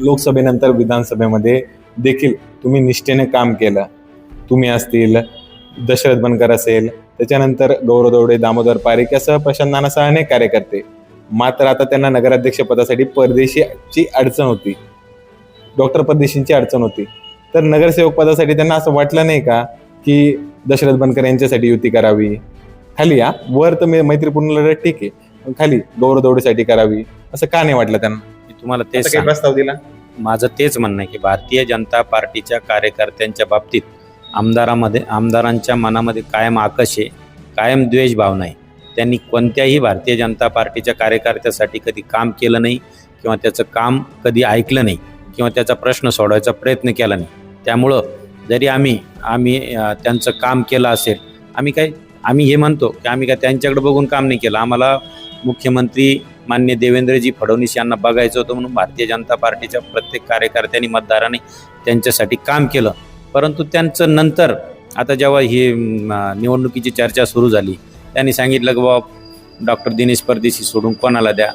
लोकसभेनंतर विधानसभेमध्ये देखील तुम्ही निष्ठेने काम केलं. तुम्ही असतील दशरथ बनकर असेल त्याच्यानंतर गौरव दौडे दामोदर पारेख यासह प्रशांत नानासह अनेक कार्यकर्ते. मात्र आता त्यांना नगराध्यक्ष पदासाठी परदेशीची अडचण होती. डॉक्टर परदेशींची अडचण होती. तर नगरसेवक पदासाठी त्यांना असं वाटलं नाही का की दशरथ बनकर यांच्यासाठी युती करावी? खाली या वर तर मैत्रीपूर्ण लढत ठीक आहे. खाली गौरव दौडेसाठी करावी असं का नाही वाटलं त्यांना? तुम्हाला तेच काही सांग- प्रस्ताव दिला? माझं तेच म्हणणं आहे की भारतीय जनता पार्टीच्या कार्यकर्त्यांच्या बाबतीत आमदारामध्ये आमदारांच्या मनामध्ये कायम आकश आहे कायम द्वेष भावना आहे. त्यांनी कोणत्याही भारतीय जनता पार्टीच्या कार्यकर्त्यासाठी कधी काम केलं नाही किंवा त्याचं काम कधी ऐकलं नाही किंवा त्याचा प्रश्न सोडवायचा प्रयत्न केला नाही. त्यामुळं जरी आम्ही आम्ही अं, त्यांचं काम केलं असेल आम्ही काय आम्ही हे म्हणतो की आम्ही काय त्यांच्याकडे बघून काम नाही केलं. आम्हाला मुख्यमंत्री मान्य देवेंद्रजी फडणवीस यांना बघायचं होतं म्हणून भारतीय जनता पार्टीच्या प्रत्येक कार्यकर्त्यांनी मतदाराने त्यांच्यासाठी काम केलं. परंतु त्यांचं नंतर आता जेव्हा ही निवडणुकीची चर्चा सुरू झाली त्यांनी सांगितलं की बाबा डॉक्टर दिनेश परदेशी सोडून कोणाला द्या?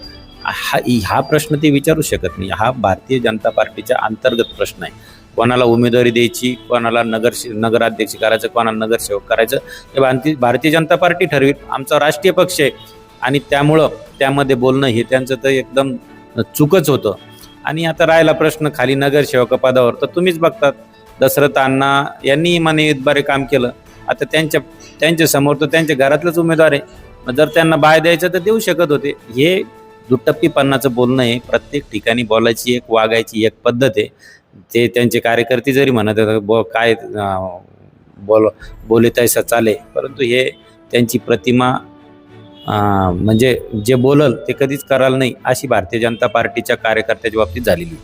हा हा प्रश्न ते विचारू शकत नाही. हा भारतीय जनता पार्टीच्या अंतर्गत प्रश्न आहे. कोणाला उमेदवारी द्यायची कोणाला नगर नगराध्यक्ष करायचं कोणाला नगरसेवक करायचं हे भारतीय भारतीय जनता पार्टी ठरवेल आमचा राष्ट्रीय पक्ष आहे. आणि त्यामुळं त्यामध्ये बोलणं हे त्यांचं तर एकदम चुकच होतं. आणि आता राहिला प्रश्न खाली नगरसेवक पदावर. तर तुम्हीच बघतात दशरथ अण्णा यांनीही माने बरे काम केलं. आता त्यांच्या त्यांच्यासमोर तर त्यांच्या घरातलंच उमेदवार आहे. जर त्यांना बाय द्यायचं तर देऊ शकत होते. हे दुटप्पीपणाचं बोलणं हे प्रत्येक ठिकाणी बोलायची एक वागायची एक पद्धत आहे. ते त्यांचे कार्यकर्ते जरी म्हणत होते, बो काय बोल बोलताय तैसा चाले परंतु हे त्यांची प्रतिमा म्हणजे जे बोलल ते कधीच कराल नाही अशी भारतीय जनता पार्टीच्या कार्यकर्त्याच्या बाबतीत झालेली.